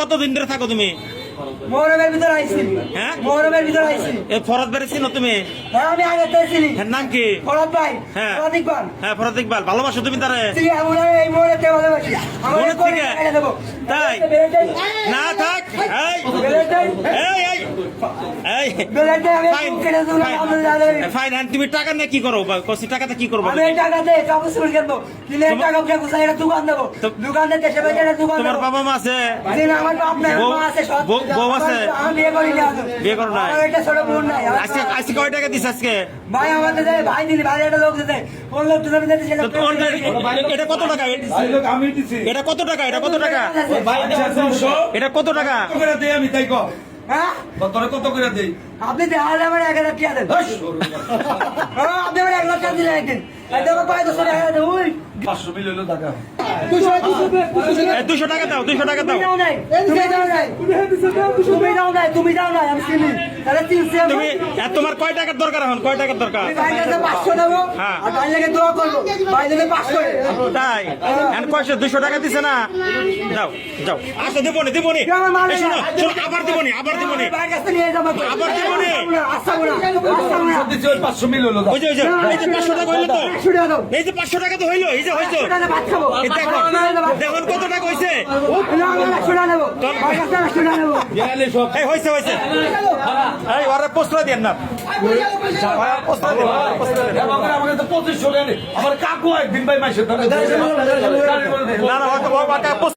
কতদিন ধরে থাকো তুমি? মহরমের ভিতরে আইছি। হ্যাঁ? মহরমের ভিতরে আইছি। তুমি? হ্যাঁ আমি আগে তো ছিলি হ্যাঁ নাম কি? ফরাদ ভাই হ্যাঁ। ফরাদ ইকবাল। হ্যাঁ ফরত ইকবাল ভালোবাসো তুমি তারে। তুই এমন এই মোড়ে তে ভালোবাসি। আমার মনের কোন থেকে? টাকা দেবো। তাই? না থাক। এই। ফাইন না তুমি টাকা নিয়ে কি করো? কসি টাকাতে কি করব আমি টাকা দিয়ে কাপড় চোপড় কিনবো কিনে টাকা উঠে গুছাই একটা দোকান দেবো। দোকান দিয়ে দেশে বেঁচে দোকান তোমার বাবা মা আছে? আমার বাপ নাই, মা আছে, বউ- বউ আছে? আমি বিয়ে করিনি আজও। বিয়ে করো নাই? আমার একটা ছোট বোন নাই। আজকে আজকে কয় টাকা দিস আজকে? ভাই আমাদের ভাই দিলি, ভাই একটা লোক দিতে। কোন লোক তোদের দিতে, সেটা তো তোমার এটা- এটা কত টাকা? ভাই লোক আমি দিছি। এটা কত টাকা? এটা কত টাকা? ভাই আচ্ছা এটা কত টাকা? কত আমি তাই কো? তোরে কত করে দেই আপনি দেওয়া আমার এক হাজার টাকা দেন। হ্যাঁ, আপনি আমার এক লাখ টাকা দিলেন একদিন। দুশো টাকা দাও দুশো দাও তুমি দাও নাই, তুমি দাও নাই। আমি চিনি। তুমি তোমার কয় টাকার দরকার এখন? কয় টাকার দরকার? হ্যাঁ। তাই? এখন কয়শো দুশো টাকা দিছে না? যাও যাও। আসো দেবো নি দেবো আবার দেবো নি আবার দেবো নি আমি ভাইয়ের কাছে নিয়ে যাব। আবার দেবো দিছি ওই পাঁচশো মিল হলো ওই যে ওই যে এই যে পাঁচশো টাকা হইল তো একশো টাকা দাও। এই যে পাঁচশো টাকা তো হইল এই যে হইতো দেখুন কত টাকা হইছে এই হইছে হইছে এই ওরে পোস্টলা দেন না। আমার কাকু একদিন ভাই মাসে না না পোস্ট